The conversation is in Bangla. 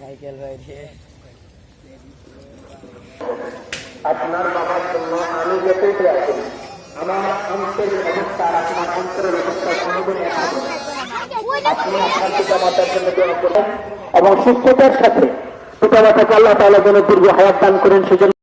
মাইকেল ভাই দিয়ে আপনার বাবার জন্য আমি যে আছি আমার অন্তরের অবস্থা আপনার অন্তরের অবস্থা কোনোদিনই এবং সুস্থতার সাথে পিতা আল্লাহ তালা যেন দীর্ঘ হায়াত দান করেন সেজন্য